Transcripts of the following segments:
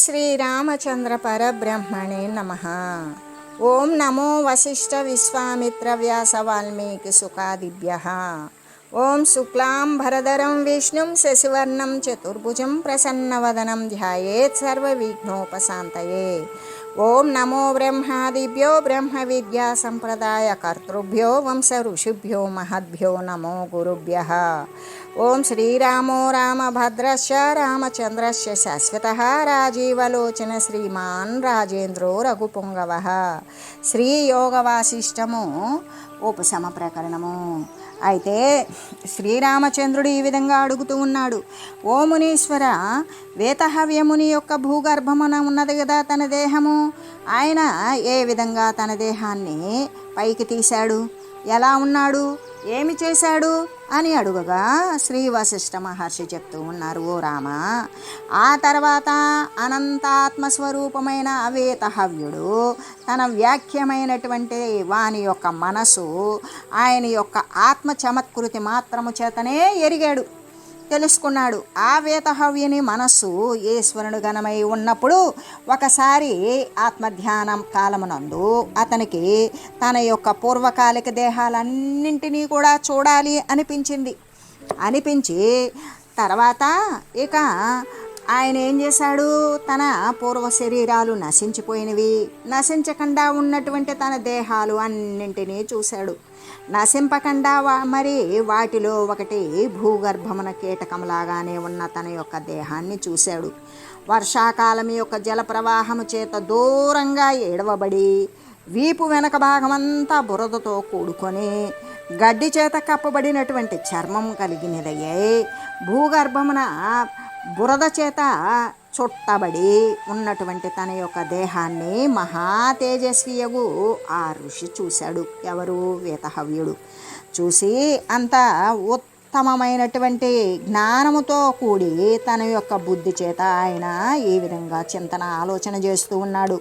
श्रीरामचन्द्रपरब्रह्मणे नमः। ॐ नमो वसिष्ठविश्वामित्रव्यासवाल्मीकिसुखादिभ्यः। ॐ शुक्लां भरदरं विष्णुं शशिवर्णं चतुर्भुजं प्रसन्नवदनं ध्यायेत् सर्वविघ्नोपशान्तये। ॐ नमो ब्रह्मादिभ्यो ब्रह्म विद्यासंप्रदायकर्तृभ्यो वंश ऋषिभ्यो महद्भ्यो नमो गुरुभ्यः। ఓం శ్రీరామో రామభద్రశ రామచంద్రశ్చ శాశ్వత రాజీవలోచన శ్రీమాన్ రాజేంద్రో రఘుపుంగవ. శ్రీ యోగవాసిష్టము ఉపశమ ప్రకరణము. అయితే శ్రీరామచంద్రుడు ఈ విధంగా అడుగుతూ ఉన్నాడు. ఓ మునీశ్వర వేతహవ్యముని యొక్క భూగర్భమున ఉన్నది కదా తన దేహము? ఆయన ఏ విధంగా తన దేహాన్ని పైకి తీశాడు? ఎలా ఉన్నాడు? ఏమి చేశాడు? అని అడుగగా శ్రీ వశిష్ఠ మహర్షి చెప్తూ ఉన్నారు ఓ రామ ఆ తర్వాత అనంతాత్మస్వరూపమైన అవేతహవ్యుడు తన వ్యాఖ్యమైనటువంటి వాని యొక్క మనసు ఆయన యొక్క ఆత్మ చమత్కృతి మాత్రము చేతనే ఎరిగాడు. తెలుసుకున్నాడు. ఆ వేతహవ్యుని మనస్సు ఈశ్వరుడు గణమై ఉన్నప్పుడు ఒకసారి ఆత్మధ్యానం కాలమునందు అతనికి తన యొక్క పూర్వకాలిక దేహాలన్నింటినీ కూడా చూడాలి అనిపించింది. అనిపించి తర్వాత ఇక ఆయన ఏం చేశాడు? తన పూర్వ శరీరాలు నశించిపోయినవి. నశించకుండా ఉన్నటువంటి తన దేహాలు అన్నింటినీ చూశాడు. నశింపకుండా మరి? వాటిలో ఒకటి భూగర్భమున కీటకంలాగానే ఉన్న తన యొక్క దేహాన్ని చూశాడు. వర్షాకాలం యొక్క జల ప్రవాహము చేత దూరంగా ఏడవబడి వీపు వెనక భాగమంతా బురదతో కూడుకొని గడ్డి చేత కప్పబడినటువంటి చర్మం కలిగినదయ్యే. భూగర్భమున బురద చేత చుట్టబడి ఉన్నటువంటి తన యొక్క దేహాన్ని మహా తేజస్వియగు ఆ ఋషి చూశాడు. ఎవరు? వేతహవ్యుడు చూసి అంత ఉత్తమమైనటువంటి జ్ఞానముతో కూడి తన యొక్క బుద్ధి చేత ఆయన ఈ విధంగా చింతన ఆలోచన చేస్తూ ఉన్నాడు.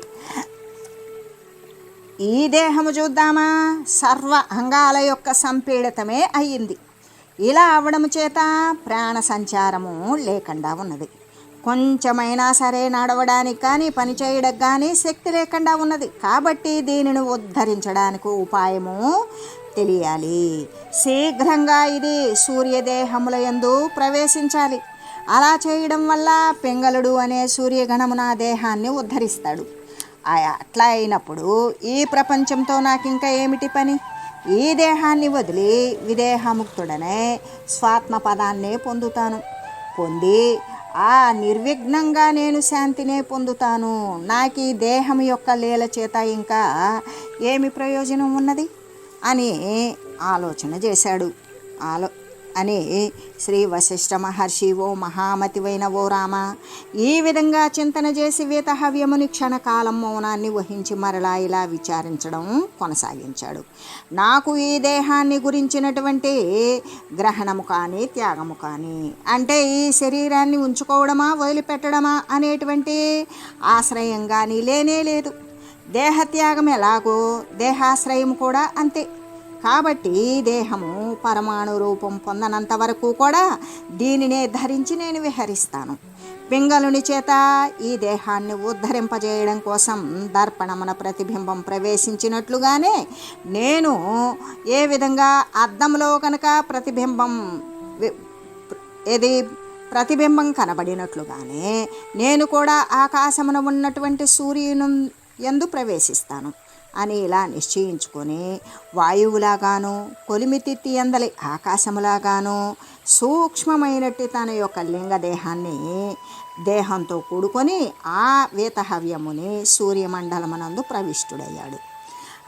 ఈ దేహము చూద్దామా? సర్వ అంగాల యొక్క సంపీడితమే అయ్యింది. ఇలా అవడం చేత ప్రాణ సంచారము లేకుండా ఉన్నది. కొంచెమైనా సరే నడవడానికి కానీ పనిచేయడానికి కానీ శక్తి లేకుండా ఉన్నది. కాబట్టి దీనిని ఉద్ధరించడానికి ఉపాయము తెలియాలి. శీఘ్రంగా ఇది సూర్యదేహముల యందు ప్రవేశించాలి. అలా చేయడం వల్ల పింగళుడు అనే సూర్యగణము నా దేహాన్ని ఉద్ధరిస్తాడు. ఆ- అట్లా అయినప్పుడు ఈ ప్రపంచంతో నాకు ఇంకా ఏమిటి పని? ఈ దేహాన్ని వదిలి విదేహముక్తుడనే స్వాత్మ పదాన్నే పొందుతాను. పొంది ఆ నిర్విఘ్నంగా నేను శాంతినే పొందుతాను. నాకు ఈ దేహం యొక్క లీల చేత ఇంకా ఏమి ప్రయోజనం ఉన్నది? అని ఆలోచన చేశాడు. ఆలో అని శ్రీ వశిష్ఠ మహర్షి ఓ మహామతివైన ఓ రామ ఈ విధంగా చింతన చేసి వేతహవ్యముని క్షణకాలం మౌనాన్ని వహించి మరలా ఇలా విచారించడం కొనసాగించాడు. నాకు ఈ దేహాన్ని గురించినటువంటి గ్రహణము కానీ త్యాగము కానీ అంటే ఈ శరీరాన్ని ఉంచుకోవడమా వదిలిపెట్టడమా అనేటువంటి ఆశ్రయం కానీ లేనే లేదు. దేహత్యాగం ఎలాగో దేహాశ్రయం కూడా అంతే. కాబట్టి దేహము పరమాణు రూపం పొందనంత వరకు కూడా దీనినే ధరించి నేను విహరిస్తాను. పింగళుని చేత ఈ దేహాన్ని ఉద్ధరింపజేయడం కోసం దర్పణమున ప్రతిబింబం ప్రవేశించినట్లుగానే నేను ఏ విధంగా అద్దంలో కనుక ప్రతిబింబం ఏది ప్రతిబింబం కనబడినట్లుగానే నేను కూడా ఆకాశమున ఉన్నటువంటి సూర్యుని ఎందు ప్రవేశిస్తాను. అని ఇలా నిశ్చయించుకొని వాయువులాగాను కొలిమితిత్తి అందలి ఆకాశములాగాను సూక్ష్మమైనట్టు తన యొక్క లింగదేహాన్ని దేహంతో కూడుకొని ఆ వేతహవ్యముని సూర్యమండలమునందు ప్రవిష్టుడయ్యాడు.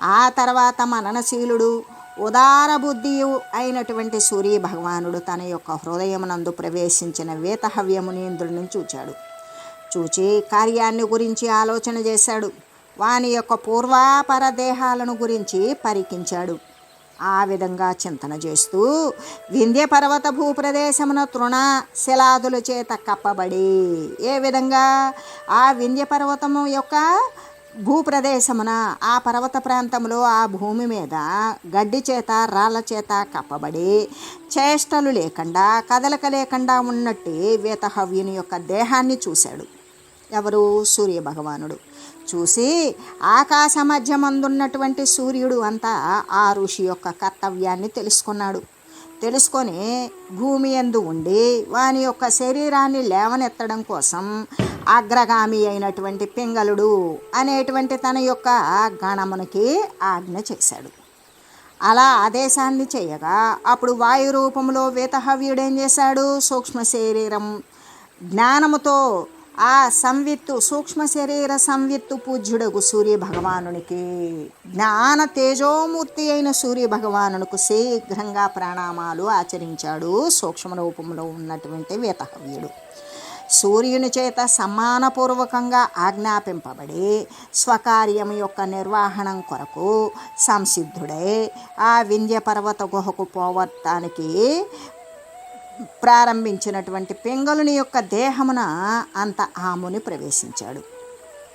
ఆ తర్వాత మననశీలుడు ఉదార బుద్ధి అయినటువంటి సూర్య భగవానుడు తన యొక్క హృదయమునందు ప్రవేశించిన వేతహవ్యముని ఇంద్రుడిని చూచాడు. చూచి కార్యాన్ని గురించి ఆలోచన చేశాడు. వాని యొక్క పూర్వాపర దేహాలను గురించి పరికించాడు. ఆ విధంగా చింతన చేస్తూ వింధ్య పర్వత భూప్రదేశమున తృణ శిలాదుల చేత కప్పబడి ఏ విధంగా ఆ వింధ్య పర్వతము యొక్క భూప్రదేశమున ఆ పర్వత ప్రాంతంలో ఆ భూమి మీద గడ్డి చేత రాళ్ళ చేత కప్పబడి చేష్టలు లేకుండా కదలక లేకుండా ఉన్నట్టు వేతహవ్యుని యొక్క దేహాన్ని చూశాడు. ఎవరు? సూర్య భగవానుడు చూసి ఆకాశ మధ్యమందున్నటువంటి సూర్యుడు అంతా ఆ ఋషి యొక్క కర్తవ్యాన్ని తెలుసుకున్నాడు. తెలుసుకొని భూమి ఎందు ఉండి వాని యొక్క శరీరాన్ని లేవనెత్తడం కోసం అగ్రగామి అయినటువంటి పింగళుడు అనేటువంటి తన యొక్క గణమునికి ఆజ్ఞ చేశాడు. అలా ఆదేశాన్ని చేయగా అప్పుడు వాయు రూపంలో వేతహవ్యుడు ఏం చేశాడు? సూక్ష్మ శరీరం జ్ఞానముతో ఆ సంవిత్తు సూక్ష్మ శరీర సంవిత్తు పూజ్యుడగు సూర్య భగవానునికి జ్ఞాన తేజోమూర్తి అయిన సూర్య భగవానునికి శీఘ్రంగా ప్రాణామాలు ఆచరించాడు సూక్ష్మ రూపంలో ఉన్నటువంటి వేతహవ్యుడు సూర్యుని చేత సమానపూర్వకంగా ఆజ్ఞాపింపబడి స్వకార్యం యొక్క నిర్వహణం కొరకు సంసిద్ధుడై ఆ వింధ్య పర్వత గుహకు పోవటానికి ప్రారంభించినటువంటి పింగళుని యొక్క దేహమున అంత ఆముని ప్రవేశించాడు.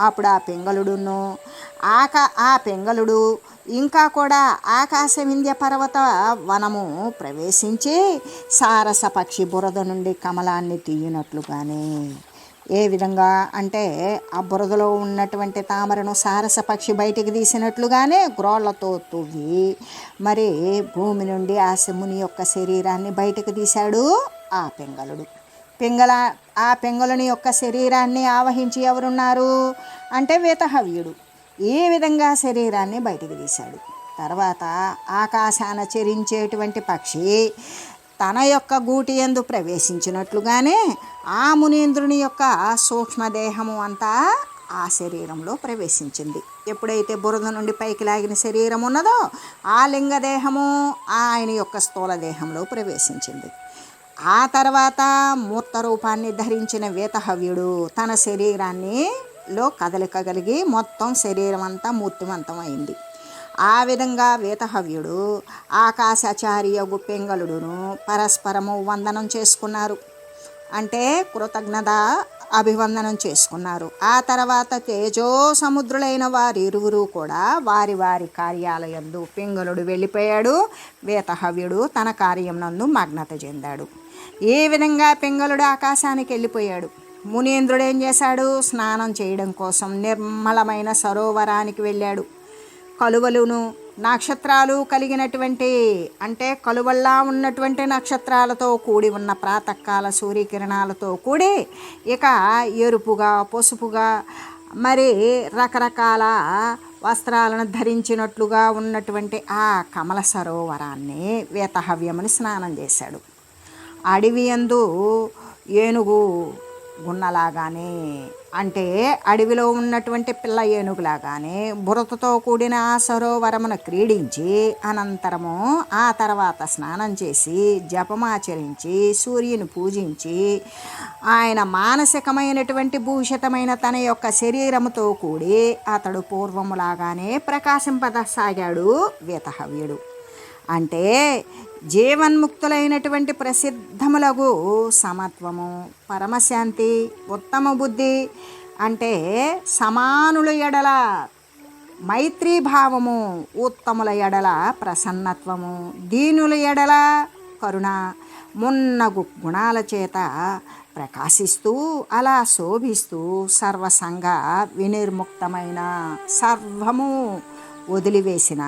అప్పుడు ఆ పింగళుడును ఆకా ఆ పింగళుడు ఇంకా కూడా ఆకాశ వింధ్య పర్వత వనము ప్రవేశించి సారస పక్షి బురద నుండి కమలాన్ని తీయనట్లుగానే ఏ విధంగా అంటే ఆ బురదలో ఉన్నటువంటి తామరను సారస పక్షి బయటికి తీసినట్లుగానే గ్రోళ్ళతో తువ్వి మరి భూమి నుండి ఆ శముని యొక్క శరీరాన్ని బయటకు తీశాడు ఆ పింగళుడు. పింగళ ఆ పింగళుని యొక్క శరీరాన్ని ఆవహించి ఎవరున్నారు? అంటే వేతహవ్యుడు. ఈ విధంగా శరీరాన్ని బయటికి తీశాడు? తర్వాత ఆకాశాన చెరించేటువంటి పక్షి తన యొక్క గూటి ఎందు ప్రవేశించినట్లుగానే ఆ మునీంద్రుని యొక్క సూక్ష్మదేహము అంతా ఆ శరీరంలో ప్రవేశించింది. ఎప్పుడైతే బురద నుండి పైకి లాగిన శరీరం ఉన్నదో ఆ లింగదేహము ఆయన యొక్క స్థూల దేహంలో ప్రవేశించింది. ఆ తర్వాత మూర్త రూపాన్ని ధరించిన వేతహవ్యుడు తన శరీరాన్ని లో కదలికగలిగి మొత్తం శరీరం అంతా మూర్తిమంతం అయింది ఆ విధంగా వేతహవ్యుడు ఆకాశాచార్య పెంగళుడును పరస్పరము వందనం చేసుకున్నారు. అంటే కృతజ్ఞత అభివందనం చేసుకున్నారు. ఆ తర్వాత తేజో సముద్రులైన వారిరువురు కూడా వారి వారి కార్యాలయందు పింగళుడు వెళ్ళిపోయాడు. వేతహవ్యుడు తన కార్యం నందు మగ్నత చెందాడు. ఏ విధంగా పింగళుడు ఆకాశానికి వెళ్ళిపోయాడు? మునీంద్రుడు ఏం చేశాడు? స్నానం చేయడం కోసం నిర్మలమైన సరోవరానికి వెళ్ళాడు. కలువలును నక్షత్రాలు కలిగినటువంటి అంటే కలువల్లా ఉన్నటువంటి నక్షత్రాలతో కూడి ఉన్న ప్రాతకాల సూర్యకిరణాలతో కూడి ఇక ఎరుపుగా పసుపుగా మరి రకరకాల వస్త్రాలను ధరించినట్లుగా ఉన్నటువంటి ఆ కమల సరోవరాన్ని వేతహవ్యముని స్నానం చేశాడు. అడవి ఏనుగు గున్నలాగానే అంటే అడవిలో ఉన్నటువంటి పిల్ల ఏనుగులాగానే బురతతో కూడిన ఆ సరోవరమును క్రీడించి అనంతరము ఆ తర్వాత స్నానం చేసి జపమాచరించి సూర్యుని పూజించి ఆయన మానసికమైనటువంటి భూషితమైన తన యొక్క శరీరముతో కూడి అతడు పూర్వములాగానే ప్రకాశింపసాగాడు వేతహవ్యుడు అంటే జీవన్ముక్తులైనటువంటి ప్రసిద్ధములగు సమత్వము పరమశాంతి ఉత్తమ బుద్ధి అంటే సమానుల ఎడల మైత్రీ భావము ఉత్తముల ఎడల ప్రసన్నత్వము దీనుల ఎడల కరుణ మున్నగు గుణాల చేత ప్రకాశిస్తూ అలా శోభిస్తూ సర్వసంగ వినిర్ముక్తమైన సర్వము వదిలివేసిన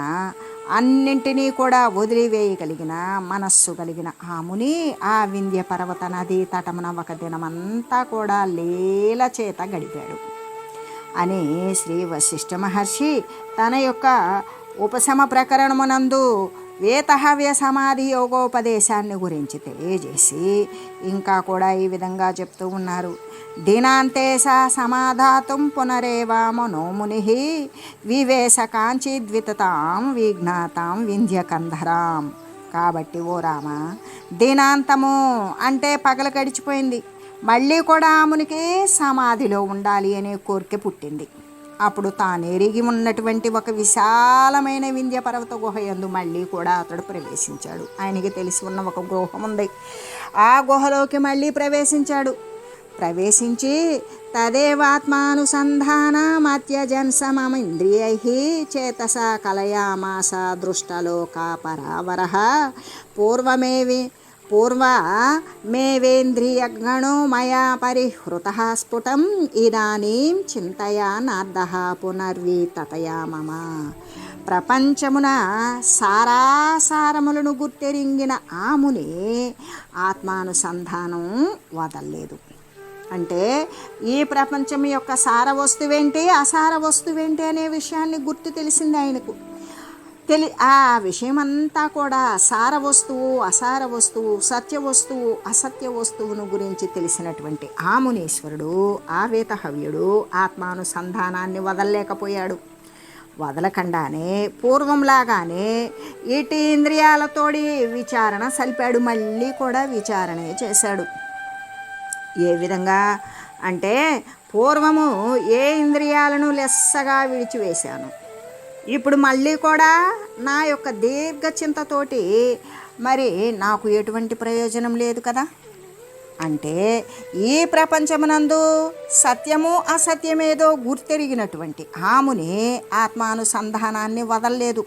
అన్నింటినీ కూడా వదిలివేయగలిగిన మనస్సు కలిగిన ఆ ముని ఆ వింధ్య పర్వత నది తటమున ఒక దినమంతా కూడా లీల చేత గడిపాడు. అని శ్రీ వశిష్ఠ మహర్షి తన యొక్క ఉపశమ ప్రకరణమునందు వేతహవ్య సమాధి యోగోపదేశాన్ని గురించి తెలియజేసి ఇంకా కూడా ఈ విధంగా చెప్తూ ఉన్నారు. దినాంతే సా సమాధాతుం పునరేవా మనోముని వివేశ కాంచిద్వితతాం విజ్ఞాతాం వింధ్యకంధరాం కాబట్టి ఓ రామ దినాంతము అంటే పగల గడిచిపోయింది. మళ్ళీ కూడా ఆమునికి సమాధిలో ఉండాలి అనే కోరిక పుట్టింది. అప్పుడు తాను ఎరిగి ఉన్నటువంటి ఒక విశాలమైన వింధ్య పర్వత గుహ యందు మళ్ళీ కూడా అతడు ప్రవేశించాడు. ఆయనకి తెలిసి ఉన్న ఒక గుహ ఉంది. ఆ గుహలోకి మళ్ళీ ప్రవేశించాడు. ప్రవేశించి తదేవాత్మానుసంధానమత్యజన్ సమమింద్రియై చేతస కలయామాస దృష్టలోక పరావర. పూర్వమేవి పూర్వ మేవేంద్రియగణో మయా పరిహృత స్ఫుటం ఇదానీం చింతయా నార్దః పునర్వీతతయా మమ. ప్రపంచమున సారాసారములను గుర్తెరింగిన ఆముని ఆత్మానుసంధానం వదల్లేదు. అంటే ఈ ప్రపంచం యొక్క సార వస్తువేంటి అసార వస్తువేంటి అనే విషయాన్ని గుర్తు తెలిసింది ఆయనకు. తెలి ఆ విషయం అంతా కూడా సార వస్తువు అసార వస్తువు సత్య వస్తువు అసత్య వస్తువును గురించి తెలిసినటువంటి ఆ మునీశ్వరుడు ఆ వేతహవ్యుడు ఆత్మానుసంధానాన్ని వదలలేకపోయాడు. వదలకుండానే పూర్వంలాగానే ఇటు ఇంద్రియాలతోడి విచారణ సలిపాడు మళ్ళీ కూడా విచారణే చేశాడు. ఏ విధంగా అంటే పూర్వము ఏ ఇంద్రియాలను లెస్సగా విడిచివేశాను? ఇప్పుడు మళ్ళీ కూడా నా యొక్క దీర్ఘ చింతతోటి మరి నాకు ఎటువంటి ప్రయోజనం లేదు కదా? అంటే ఈ ప్రపంచమునందు సత్యము అసత్యమేదో గుర్తెరిగినటువంటి ఆముని ఆత్మానుసంధానాన్ని వదలలేదు.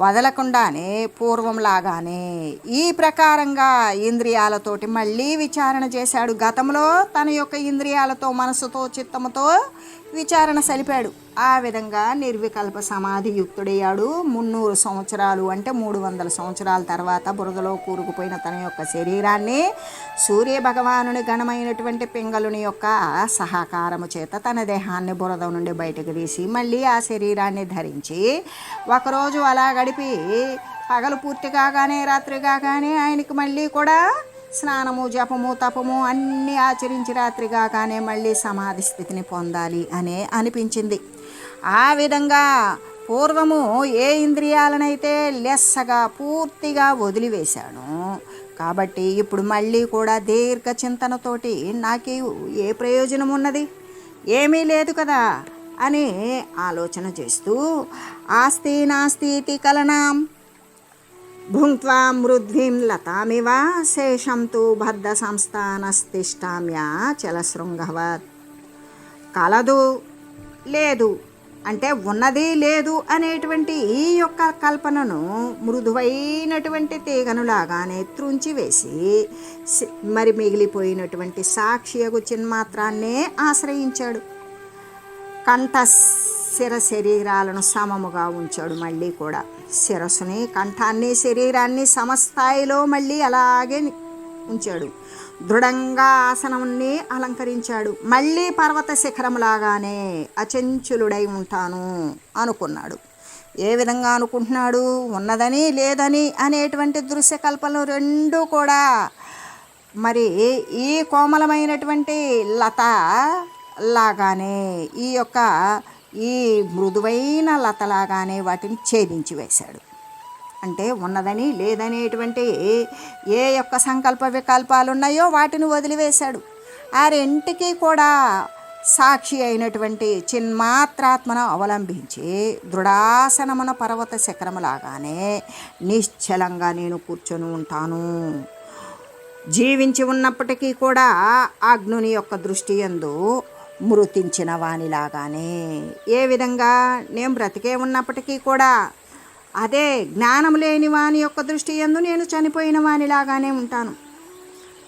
వదలకుండానే పూర్వంలాగానే ఈ ప్రకారంగా ఇంద్రియాలతోటి మళ్ళీ విచారణ చేశాడు. గతంలో తన యొక్క ఇంద్రియాలతో మనసుతో చిత్తముతో విచారణ సలిపాడు. ఆ విధంగా నిర్వికల్ప సమాధి యుక్తుడయ్యాడు. మున్నూరు సంవత్సరాలు అంటే మూడు వందల సంవత్సరాల తర్వాత బురదలో కూరుకుపోయిన తన యొక్క శరీరాన్ని సూర్య భగవానుని గణమైనటువంటి పింగళుని యొక్క సహకారము చేత తన దేహాన్ని బురద నుండి బయటకు తీసి మళ్ళీ ఆ శరీరాన్ని ధరించి ఒకరోజు అలా గడిపి పగలు పూర్తి కాగానే రాత్రి కాగానే ఆయనకి మళ్ళీ కూడా స్నానము జపము తపము అన్నీ ఆచరించి రాత్రిగాకానే మళ్ళీ సమాధి స్థితిని పొందాలి అనే అనిపించింది. ఆ విధంగా పూర్వము ఏ ఇంద్రియాలనైతే లెస్సగా పూర్తిగా వదిలివేశాను కాబట్టి ఇప్పుడు మళ్ళీ కూడా దీర్ఘ చింతనతోటి నాకు ఏ ప్రయోజనం ఉన్నది ఏమీ లేదు కదా అని ఆలోచన చేస్తూ ఆస్తి నాస్తి కలనాం. భుంక్వా మృద్విం లతామివ శేషం తు బద్ధ సంస్థానస్తిష్టామ్యా చలశృంగవత్. కలదు లేదు అంటే ఉన్నది లేదు అనేటువంటి ఈ యొక్క కల్పనను మృదువైనటువంటి తీగనులాగానే త్రుంచివేసి వేసి మరి మిగిలిపోయినటువంటి సాక్షియగు చిన్మాత్రాన్నే ఆశ్రయించాడు. కంఠ శిర శరీరాలను సమముగా ఉంచాడు మళ్ళీ కూడా. శిరస్సుని కంఠాన్ని శరీరాన్ని సమస్థాయిలో మళ్ళీ అలాగే ఉంచాడు. దృఢంగా ఆసనాన్ని అలంకరించాడు. మళ్ళీ పర్వత శిఖరంలాగానే అచంచులుడై ఉంటాను అనుకున్నాడు. ఏ విధంగా అనుకుంటున్నాడు? ఉన్నదని లేదని అనేటువంటి దృశ్య కల్పనలు రెండూ కూడా మరి ఈ కోమలమైనటువంటి లత లాగానే ఈ యొక్క ఈ మృదువైన లతలాగానే వాటిని ఛేదించి వేశాడు. అంటే ఉన్నదని లేదనేటువంటి ఏ యొక్క సంకల్ప వికల్పాలు ఉన్నాయో వాటిని వదిలివేశాడు. ఆ రెంటికి కూడా సాక్షి అయినటువంటి చిన్మాత్రాత్మను అవలంబించి దృఢాసనమున పర్వత శిఖరములాగానే నిశ్చలంగా నేను కూర్చొని ఉంటాను. జీవించి ఉన్నప్పటికీ కూడా అగ్నుని యొక్క దృష్టి ఎందు మృతించిన వానిలాగానే. ఏ విధంగా? నేను బ్రతికే ఉన్నప్పటికీ కూడా అదే జ్ఞానం లేని వాని యొక్క దృష్టి ఎందు నేను చనిపోయిన వానిలాగానే ఉంటాను.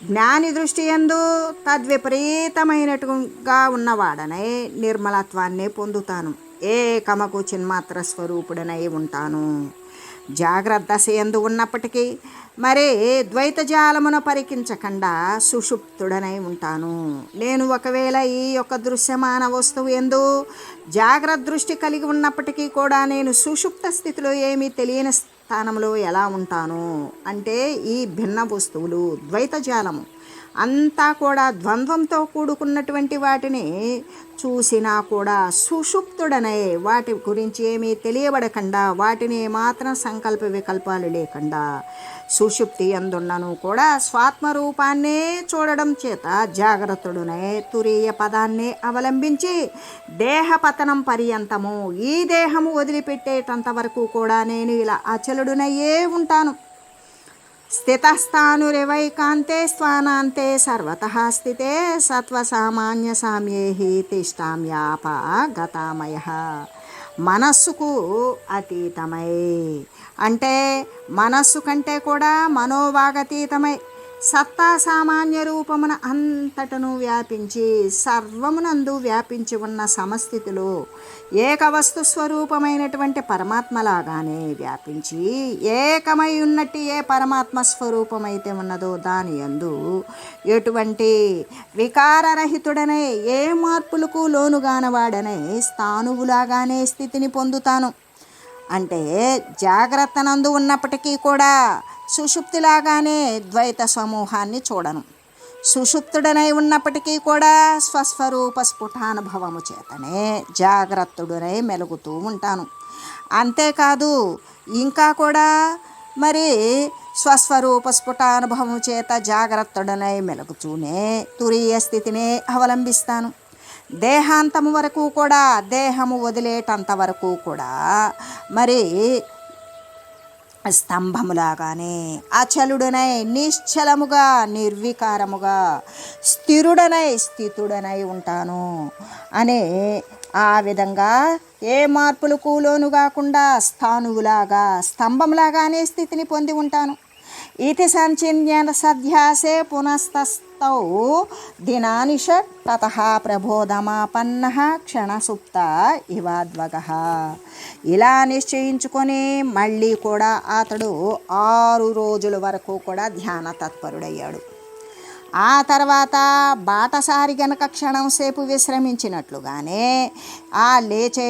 జ్ఞాని దృష్టి ఎందు తద్విపరీతమైనట్టుగా ఉన్నవాడనై నిర్మలత్వాన్నే పొందుతాను. ఏకమకు చిన్మాత్ర స్వరూపుడనై ఉంటాను. జాగ్రత్త దశ ఎందు ఉన్నప్పటికీ మరి ద్వైతజాలమున పరికించకుండా సుషుప్తుడనై ఉంటాను. నేను ఒకవేళ ఈ యొక్క దృశ్యమాన వస్తువు ఎందు జాగ్రత్త దృష్టి కలిగి ఉన్నప్పటికీ కూడా నేను సుషుప్త స్థితిలో ఏమీ తెలియని స్థానంలో ఎలా ఉంటాను? అంటే ఈ భిన్న వస్తువులు ద్వైత జాలము. అంతా కూడా ద్వంద్వంతో కూడుకున్నటువంటి వాటిని చూసినా కూడా సుషుప్తుడనే వాటి గురించి ఏమీ తెలియబడకుండా వాటిని మాత్రం సంకల్ప వికల్పాలు లేకుండా సుషుప్తి అందున్నను కూడా స్వాత్మ రూపాన్నే చూడడం చేత జాగ్రత్తడునే తురీయ పదాన్ని అవలంబించి దేహపతనం పర్యంతము ఈ దేహము వదిలిపెట్టేటంత వరకు కూడా నేను ఇలా అచలుడునయ్యే ఉంటాను. స్థితస్థానురివైకాంతే స్వానాంతే సర్వత స్థితే సత్వసామాన్య సామ్యేహి తిష్టామ్యాప గతామయ. మనస్సుకు అతీతమై అంటే మనస్సు కంటే కూడా మనోవాగతీతమై సత్తా సామాన్య రూపమున అంతటను వ్యాపించి సర్వమునందు వ్యాపించి ఉన్న సమస్థితిలో ఏకవస్తు స్వరూపమైనటువంటి పరమాత్మలాగానే వ్యాపించి ఏకమై ఉన్నట్టు ఏ పరమాత్మ స్వరూపమైతే ఉన్నదో దాని యందు ఎటువంటి వికారరహితుడనే ఏ మార్పులకు లోనుగానవాడనే స్థానువులాగానే స్థితిని పొందుతాను. అంటే జాగ్రత్త నందు ఉన్నప్పటికీ కూడా సుషుప్తిలాగానే ద్వైత సమూహాన్ని చూడను. సుషుప్తుడనై ఉన్నప్పటికీ కూడా స్వస్వరూప స్ఫుటానుభవము చేతనే జాగ్రత్తుడనై మెలుగుతూ ఉంటాను. అంతేకాదు ఇంకా కూడా మరి స్వస్వరూప స్ఫుటానుభవం చేత జాగ్రత్తడనై మెలుగుతూనే తురీయ స్థితినే అవలంబిస్తాను. దేహాంతము వరకు కూడా దేహము వదిలేటంత వరకు కూడా మరి స్తంభములాగానే అచలుడనై నిశ్చలముగా నిర్వికారముగా స్థిరుడనై స్థితుడనై ఉంటాను అనే ఆ విధంగా ఏ మార్పులకు లోను కాకుండా స్థానువులాగా స్తంభంలాగానే స్థితిని పొంది ఉంటాను. ఇతి సంచిన్య సధ్యాసే తౌ దినాని షట్ తత ప్రబోధమాపన్న క్షణసుప్త ఇవాద్వగ ఇలా నిశ్చయించుకొని మళ్ళీ కూడా అతడు ఆరు రోజుల వరకు కూడా ధ్యాన తత్పరుడయ్యాడు. ఆ తర్వాత బాటసారి గనక క్షణం సేపు విశ్రమించినట్లుగానే ఆ లేచే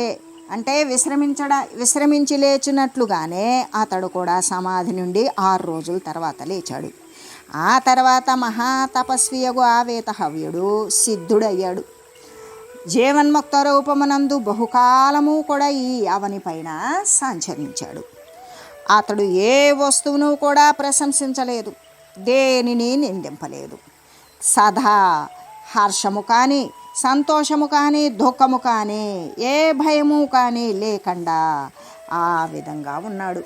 అంటే విశ్రమించడ విశ్రమించి లేచినట్లుగానే అతడు కూడా సమాధి నుండి ఆరు రోజుల తర్వాత లేచాడు. ఆ తర్వాత మహాతపస్వియగు ఆవేత హవ్యుడు సిద్ధుడయ్యాడు. జీవన్ముక్త రూపమునందు బహుకాలము కూడా ఈ అవనిపైన సంచరించాడు. అతడు ఏ వస్తువును కూడా ప్రశంసించలేదు దేనిని నిందింపలేదు. సదా హర్షము కానీ సంతోషము కానీ దుఃఖము కానీ ఏ భయము కానీ లేకుండా ఆ విధంగా ఉన్నాడు.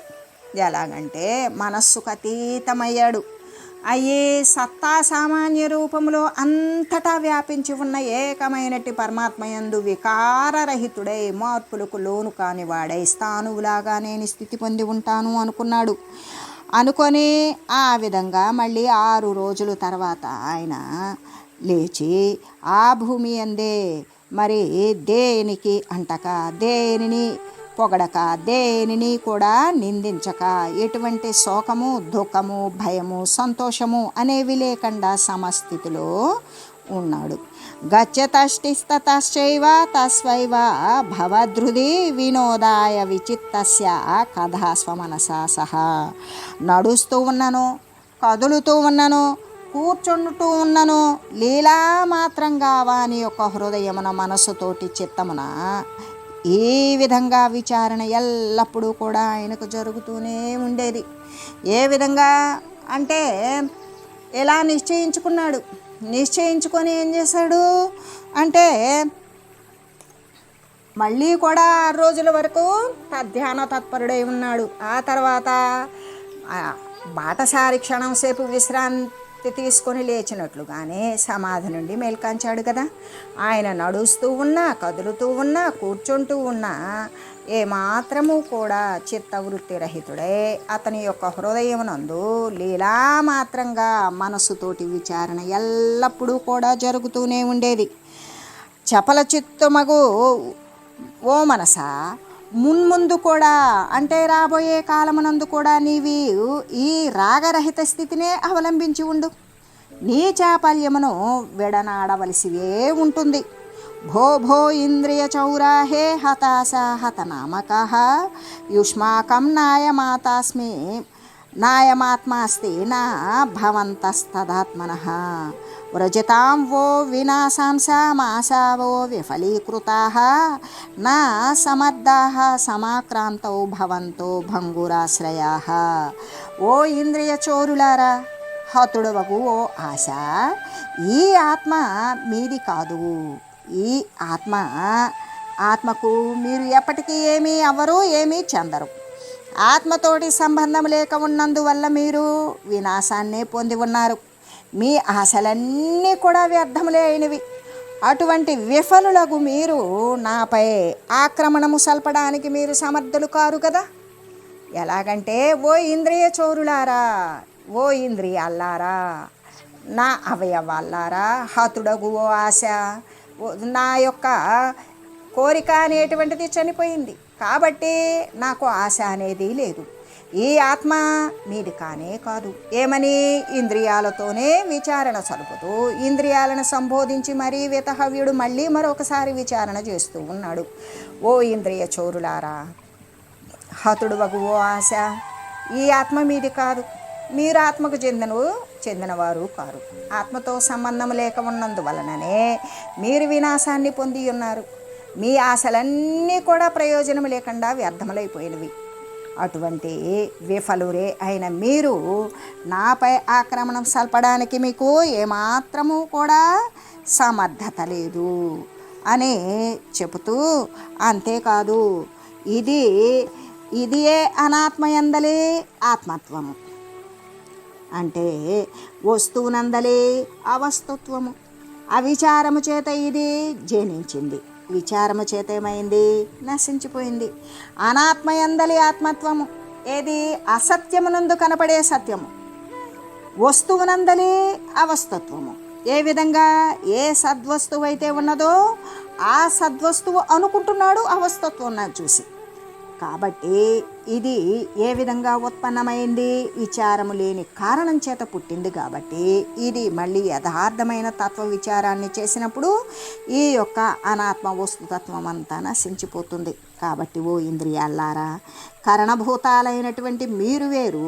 ఎలాగంటే మనస్సుకు అతీతమయ్యాడు. అయ్యే సత్తా సామాన్య రూపంలో అంతటా వ్యాపించి ఉన్న ఏకమైనటి పరమాత్మయందు వికారరహితుడై మార్పులకు లోను కానివాడై స్థానువులాగా నేను స్థితి పొంది ఉంటాను అనుకున్నాడు. అనుకొని ఆ విధంగా మళ్ళీ ఆరు రోజుల తర్వాత ఆయన లేచి ఆ భూమి అందే మరి దేనికి అంటక దేనిని పొగడక దేనిని కూడా నిందించక. ఎటువంటి శోకము దుఃఖము భయము సంతోషము అనేవి లేకుండా సమస్థితిలో ఉన్నాడు. గచ్చతష్టిస్తతశ్చైవ తస్వైవ భవధృది వినోదాయ విచిత్తస్య కథాస్వమనసా సహా. నడుస్తూ ఉన్నను కదులుతూ ఉన్నను కూర్చుంటూ ఉన్నను లీలామాత్రంగా వాని యొక్క హృదయమున మనస్సుతోటి చిత్తమున ఈ విధంగా విచారణ ఎల్లప్పుడూ కూడా ఆయనకు జరుగుతూనే ఉండేది. ఏ విధంగా అంటే ఎలా నిశ్చయించుకున్నాడు? నిశ్చయించుకొని ఏం చేశాడు? అంటే మళ్ళీ కూడా ఆరు రోజుల వరకు ధ్యాన తత్పరుడై ఉన్నాడు. ఆ తర్వాత బాటసారి క్షణం సేపు విశ్రాంతి తీసుకొని లేచినట్లుగానే సమాధి నుండి మేల్కాంచాడు కదా. ఆయన నడుస్తూ ఉన్నా కదులుతూ ఉన్నా కూర్చుంటూ ఉన్నా ఏమాత్రము కూడా చిత్తవృత్తి రహితుడై. అతని యొక్క హృదయమునందు లీలా మాత్రంగా మనసుతోటి విచారణ ఎల్లప్పుడూ కూడా జరుగుతూనే ఉండేది. చపల చిత్తమగు ఓ మనసా మున్ముందు కూడా అంటే రాబోయే కాలమునందు కూడా నీవి ఈ రాగరహిత స్థితినే అవలంబించి ఉండు. నీ చాపల్యమును విడనాడవలసివే ఉంటుంది. భో భో ఇంద్రియ చౌరాహే హతాశ హతనామక. యుష్మాకం నాయమాతాస్మి నాయమాత్మాస్తి నా భవంతస్తదాత్మన. వ్రజతాం వో వినాశాంసమాశావో విఫలీకృతా నా సమర్థ సమాక్రాంతౌ భవంతో భంగురాశ్రయా ఓ ఇంద్రియ చోరులారా హతుడవకు ఓ ఆశ ఈ ఆత్మ మీది కాదు. ఈ ఆత్మ ఆత్మకు మీరు ఎప్పటికీ ఏమీ అవ్వరు ఏమీ చెందరు. ఆత్మతోటి సంబంధం లేక ఉన్నందువల్ల మీరు వినాశాన్నే పొంది ఉన్నారు. మీ ఆశలన్నీ కూడా వ్యర్థములే అయినవి. అటువంటి విఫలులకు మీరు నాపై ఆక్రమణము సల్పడానికి మీరు సమర్థులు కారు కదా. ఎలాగంటే ఓ ఇంద్రియ చోరులారా ఓ ఇంద్రియాల్లారా నా అవయవాల్లారా హతుడగు ఓ ఆశ ఓ- నా యొక్క కోరిక అనేటువంటిది చనిపోయింది. కాబట్టి నాకు ఆశ అనేది లేదు. ఈ ఆత్మ మీది కానే కాదు. ఏమని? ఇంద్రియాలతోనే విచారణ సలుపుతూ ఇంద్రియాలను సంబోధించి మరీ వితహవ్యుడు మళ్ళీ మరొకసారి విచారణ చేస్తూ ఉన్నాడు. ఓ ఇంద్రియ చోరులారా హతుడు వగు ఓ ఆశ ఈ ఆత్మ మీది కాదు. మీరు ఆత్మకు చెందిన చెందినవారు కారు. ఆత్మతో సంబంధం లేక ఉన్నందువలననే మీరు వినాశాన్ని పొంది ఉన్నారు. మీ ఆశలన్నీ కూడా ప్రయోజనం లేకుండా వ్యర్థములైపోయినవి. అటువంటి విఫలురే అయిన మీరు నాపై ఆక్రమణం సల్పడానికి మీకు ఏమాత్రము కూడా సమర్థత లేదు అని చెబుతూ అంతేకాదు ఇది ఇదియే అనాత్మయందలే ఆత్మత్వము. అంటే వస్తువునందలే అవస్తుత్వము. అవిచారము చేత ఇది జనించింది. విచారము చేతేమైంది? నశించిపోయింది. అనాత్మయందలి ఆత్మత్వము. ఏది? అసత్యమునందు కనపడే సత్యము. వస్తువునందలి అవస్తత్వము. ఏ విధంగా? ఏ సద్వస్తువు అయితే ఉన్నదో ఆ సద్వస్తువు అనుకుంటున్నాడు అవస్తత్వం నాకు చూసి. కాబట్టి ఇది ఏ విధంగా ఉత్పన్నమైంది? విచారము లేని కారణం చేత పుట్టింది కాబట్టి ఇది మళ్ళీ యథార్థమైన తత్వ విచారాన్ని చేసినప్పుడు ఈ యొక్క అనాత్మ వస్తుతత్వం అంతా నశించిపోతుంది. కాబట్టి ఓ ఇంద్రియాలారా కరణభూతాలైనటువంటి మీరు వేరు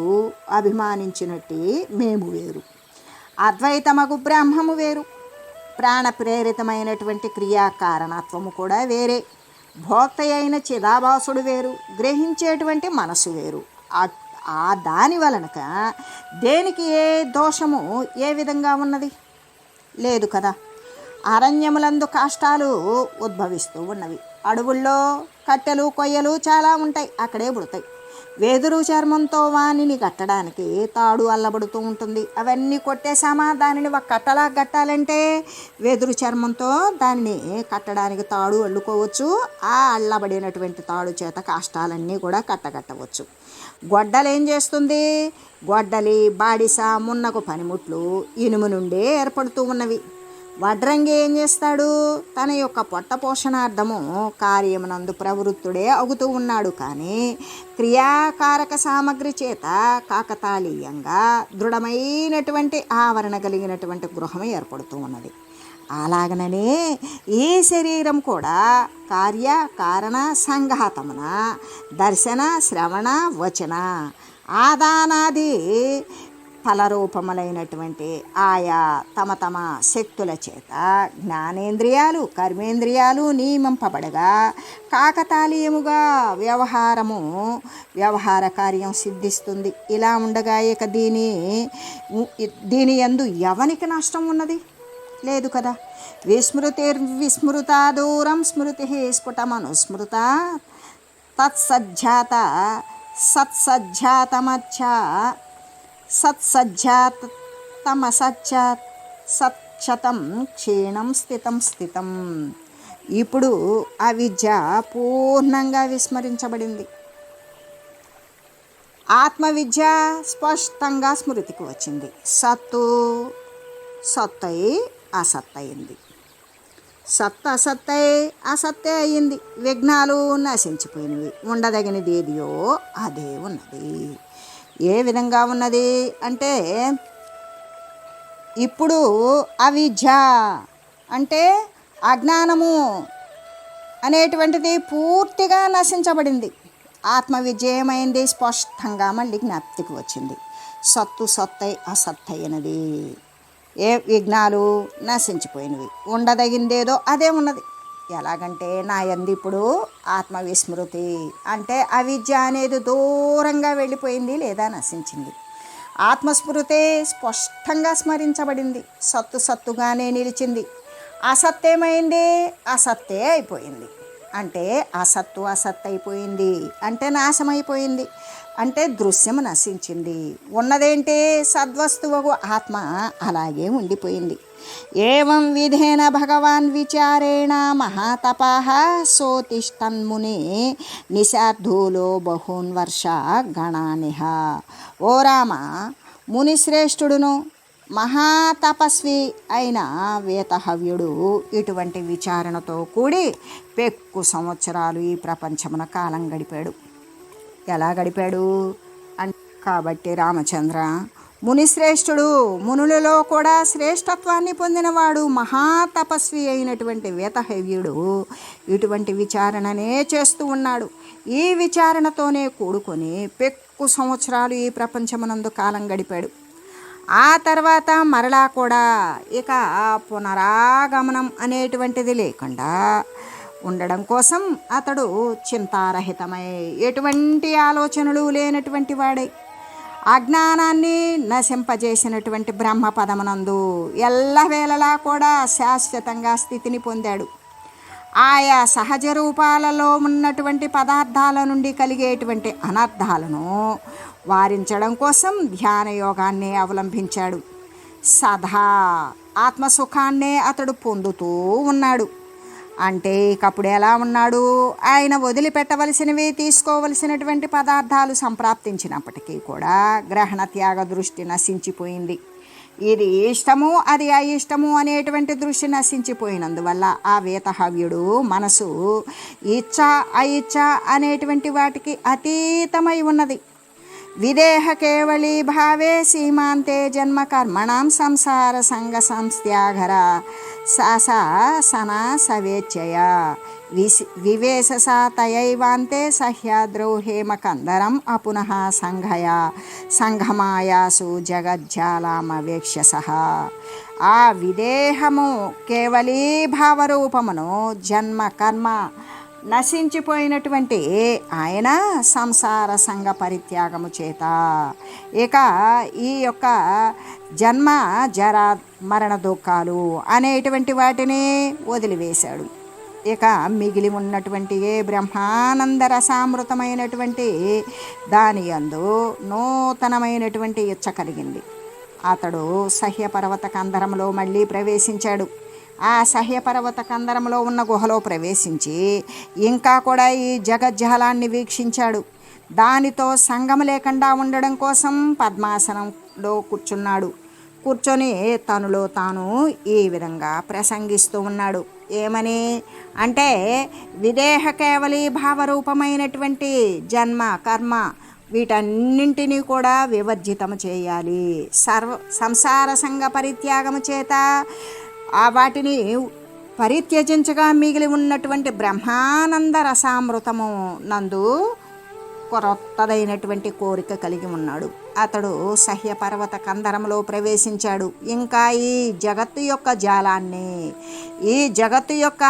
అభిమానించినట్టు మేము వేరు. అద్వైతమగు బ్రహ్మము వేరు. ప్రాణ ప్రేరితమైనటువంటి క్రియాకారణత్వము కూడా వేరే. భోక్త అయిన చిదాభాసుడు వేరు గ్రహించేటువంటి మనసు వేరు. ఆ- ఆ దాని వలనక దేనికి ఏ దోషము ఏ విధంగా ఉన్నది? లేదు కదా. అరణ్యములందు కష్టాలు ఉద్భవిస్తూ ఉన్నవి. అడవుల్లో కట్టెలు కొయ్యలు చాలా ఉంటాయి. అక్కడే పుడతాయి. వెదురు చర్మంతో వానిని కట్టడానికి తాడు అల్లబడుతూ ఉంటుంది. అవన్నీ కొట్టేశామా? దానిని ఒక కట్టలా కట్టాలంటే వెదురు చర్మంతో దానిని కట్టడానికి తాడు అల్లుకోవచ్చు. ఆ అల్లబడినటువంటి తాడు చేత కష్టాలన్నీ కూడా కట్టగట్టవచ్చు. గొడ్డలు ఏం చేస్తుంది? గొడ్డలి బాడిస మున్నకు పనిముట్లు ఇనుము నుండే ఏర్పడుతూ ఉన్నవి. వడ్రంగి ఏం చేస్తాడు? తన యొక్క పొట్ట పోషణార్థము కార్యమునందు ప్రవృత్తుడే అగుతూ ఉన్నాడు. కానీ క్రియాకారక సామగ్రి చేత కాకతాళీయంగా దృఢమైనటువంటి ఆవరణ కలిగినటువంటి గృహం ఏర్పడుతూ ఉన్నది. అలాగననే ఈ శరీరం కూడా కార్య కారణ సంఘాతమున దర్శన శ్రవణ వచన ఆదానాది ఫలరూపములైనటువంటి ఆయా తమ తమ శక్తుల చేత జ్ఞానేంద్రియాలు కర్మేంద్రియాలు నియమింపబడగా కాకతాళీయముగా వ్యవహారము వ్యవహార కార్యం సిద్ధిస్తుంది. ఇలా ఉండగా ఇక దీని దీని యందు ఎవనికి నష్టం ఉన్నది? లేదు కదా. విస్మృతిర్విస్మృత దూరం స్మృతి స్ఫుటమనుస్మృత తత్సజ్జాత సత్సజ్జాతమచ్చ సత్సజ్జాత్ తమసజ్జాత్ సత్క్షతం క్షీణం స్థితం స్థితం. ఇప్పుడు ఆ విద్య పూర్ణంగా విస్మరించబడింది. ఆత్మవిద్య స్పష్టంగా స్మృతికి వచ్చింది. సత్తు సత్తయి అసత్తయింది. సత్ అసత్తై అసత్తే అయింది. విఘ్నాలు నశించిపోయినవి. ఉండదగినది ఏదియో అదే ఉన్నది. ఏ విధంగా ఉన్నది అంటే ఇప్పుడు అవిద్య అంటే అజ్ఞానము అనేటువంటిది పూర్తిగా నశించబడింది. ఆత్మవిద్య ఏమైంది స్పష్టంగా మళ్ళీ జ్ఞాప్తికి వచ్చింది. సత్తు సత్తై అసత్తైనది ఏ విఘ్నాలు నశించిపోయినవి. ఉండదగిందేదో అదే ఉన్నది. ఎలాగంటే నా ఎందు ఇప్పుడు ఆత్మవిస్మృతి. అంటే అవిద్య అనేది దూరంగా వెళ్ళిపోయింది లేదా నశించింది. ఆత్మస్మృతే స్పష్టంగా స్మరించబడింది. సత్తు సత్తుగానే నిలిచింది. అసత్తేమైంది అసత్తే అయిపోయింది. అంటే అసత్తు అసత్ అయిపోయింది. అంటే నాశమైపోయింది అంటే దృశ్యం నశించింది. ఉన్నదేంటి? సద్వస్తువు ఆత్మ అలాగే ఉండిపోయింది. ఏం విధేన భగవాన్ విచారేణ మహాతపాహ సోతిష్టన్ముని నిశార్ధూలో బహూన్ వర్ష గణానిహ. ఓ రామ మునిశ్రేష్ఠుడును మహాతపస్వి అయిన వేతహవ్యుడు ఇటువంటి విచారణతో కూడి పెక్కు సంవత్సరాలు ఈ ప్రపంచమున కాలం గడిపాడు. ఎలా గడిపాడు? అన్ కాబట్టి రామచంద్ర మునిశ్రేష్ఠుడు మునులలో కూడా శ్రేష్ఠత్వాన్ని పొందినవాడు మహాతపస్వి అయినటువంటి వేతహవ్యుడు. ఇటువంటి విచారణనే చేస్తూ ఉన్నాడు. ఈ విచారణతోనే కూడుకొని పెక్కు సంవత్సరాలు ఈ ప్రపంచమునందు కాలం గడిపాడు. ఆ తర్వాత మరలా కూడా ఇక పునరాగమనం అనేటువంటిది లేకుండా ఉండడం కోసం అతడు చింతారహితమై ఎటువంటి ఆలోచనలు లేనటువంటి వాడై అజ్ఞానాన్ని నశింపజేసినటువంటి బ్రహ్మ పదమునందు ఎల్లవేళలా కూడా శాశ్వతంగా స్థితిని పొందాడు. ఆయా సహజ రూపాలలో ఉన్నటువంటి పదార్థాల నుండి కలిగేటువంటి అనర్థాలను వారించడం కోసం ధ్యాన యోగాన్ని అవలంబించాడు సదా ఆత్మసుఖాన్నే అతడు పొందుతూ ఉన్నాడు. అంటే ఇకప్పుడు ఎలా ఉన్నాడు? ఆయన వదిలిపెట్టవలసినవి తీసుకోవలసినటువంటి పదార్థాలు సంప్రాప్తించినప్పటికీ కూడా గ్రహణ త్యాగ దృష్టి నశించిపోయింది. ఇది ఇష్టము అది అయిష్టము అనేటువంటి దృష్టి నశించిపోయినందువల్ల ఆ వేతహవ్యుడు మనసు ఇచ్చ అయిచ్చ అనేటువంటి వాటికి అతీతమై ఉన్నది. విదేహ కేవళీ భావే సీమాంతే జన్మ కర్మణం సంసార సంగ సంస్థ్యాఘర సాసా సనా సవేచ్యయ విసి వివేశ సా తయైవాంతే సహ్యాద్రౌ హేమకందరం అపునః సంఘయ సంఘమాయాసు జగజ్జాలామవేక్ష్య సహ ఆ విదేహము కేవలీ భావరూపమును జన్మ కర్మ నశించిపోయినటువంటి ఆయన సంసార సంఘ పరిత్యాగము చేత. ఇక ఈ యొక్క జన్మ జర మరణ దుఃఖాలు అనేటువంటి వాటిని వదిలివేశాడు. ఇక మిగిలి ఉన్నటువంటి ఏ బ్రహ్మానంద రసామృతమైనటువంటి దాని యందు నూతనమైనటువంటి ఇచ్చ కలిగింది. అతడు సహ్యపర్వత కందరంలో మళ్ళీ ప్రవేశించాడు. ఆ సహ్యపర్వత కందరంలో ఉన్న గుహలో ప్రవేశించి ఇంకా కూడా ఈ జగజ్జలాన్ని వీక్షించాడు. దానితో సంగం లేకుండా ఉండడం కోసం పద్మాసనంలో కూర్చున్నాడు. కూర్చొని తనులో తాను ఈ విధంగా ప్రసంగిస్తూ ఉన్నాడు. ఏమని? అంటే విదేహ కేవలి భావరూపమైనటువంటి జన్మ కర్మ వీటన్నింటినీ కూడా వివర్జితం చేయాలి. సర్వ సంసార సంఘ పరిత్యాగము చేత ఆ వాటిని పరిత్యజించగా మిగిలి ఉన్నటువంటి బ్రహ్మానంద రసామృతము నందు కొరొత్తదైనటువంటి కోరిక కలిగి ఉన్నాడు. అతడు సహ్యపర్వత కందరంలో ప్రవేశించాడు. ఇంకా ఈ జగత్తు యొక్క జాలాన్ని ఈ జగత్తు యొక్క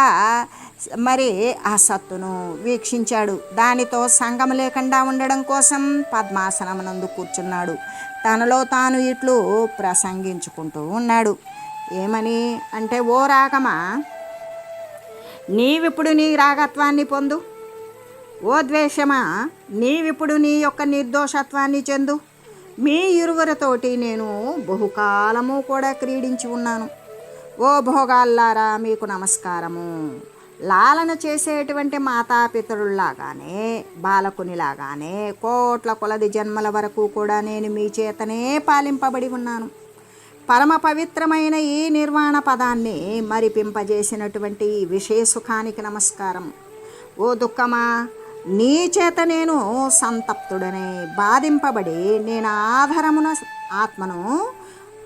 మరి ఆ సత్తును వీక్షించాడు. దానితో సంగం లేకుండా ఉండడం కోసం పద్మాసనమునందు కూర్చున్నాడు. తనలో తాను ఇట్లు ప్రసంగించుకుంటూ ఉన్నాడు. ఏమని? అంటే ఓ రాగమా? నీవిప్పుడు నీ రాగత్వాన్ని పొందు. ఓ ద్వేషమా? నీవిప్పుడు నీ యొక్క నిర్దోషత్వాన్ని చెందు. మీ ఇరువురితోటి నేను బహుకాలము కూడా క్రీడించి ఉన్నాను. ఓ భోగాల్లారా మీకు నమస్కారము. లాలన చేసేటువంటి మాతాపితరుల్లాగానే బాలకునిలాగానే కోట్ల కొలది జన్మల వరకు కూడా నేను మీ చేతనే పాలింపబడి ఉన్నాను. పరమ పవిత్రమైన ఈ నిర్వాణ పదాన్ని మరిపింపజేసినటువంటి ఈ విషయ సుఖానికి నమస్కారం. ఓ దుఃఖమా నీ చేత నేను సంతప్తుడనే బాధింపబడి నేను ఆధారమున ఆత్మను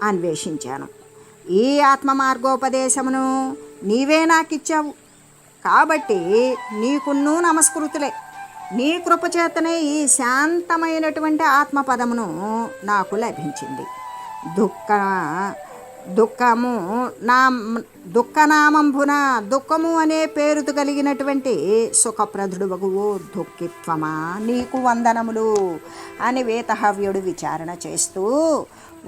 అన్వేషించాను. ఈ ఆత్మ మార్గోపదేశమును నీవే నాకిచ్చావు. కాబట్టి నీకున్ను నమస్కృతులే. నీ కృపచేతనే ఈ శాంతమైనటువంటి ఆత్మపదమును నాకు లభించింది. దుఃఖ దుఃఖము నా దుఃఖనామంభున దుఃఖము అనే పేరుతో కలిగినటువంటి సుఖప్రదుడు వగువు దుఃఖిత్వమా? నీకు వందనములు అని వేతహవ్యుడు విచారణ చేస్తూ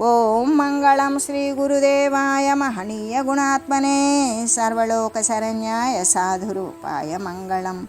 ఓం మంగళం శ్రీ గురుదేవాయ మహనీయ గుణాత్మనే సర్వలోక శరణ్యాయ సాధురూపాయ మంగళం.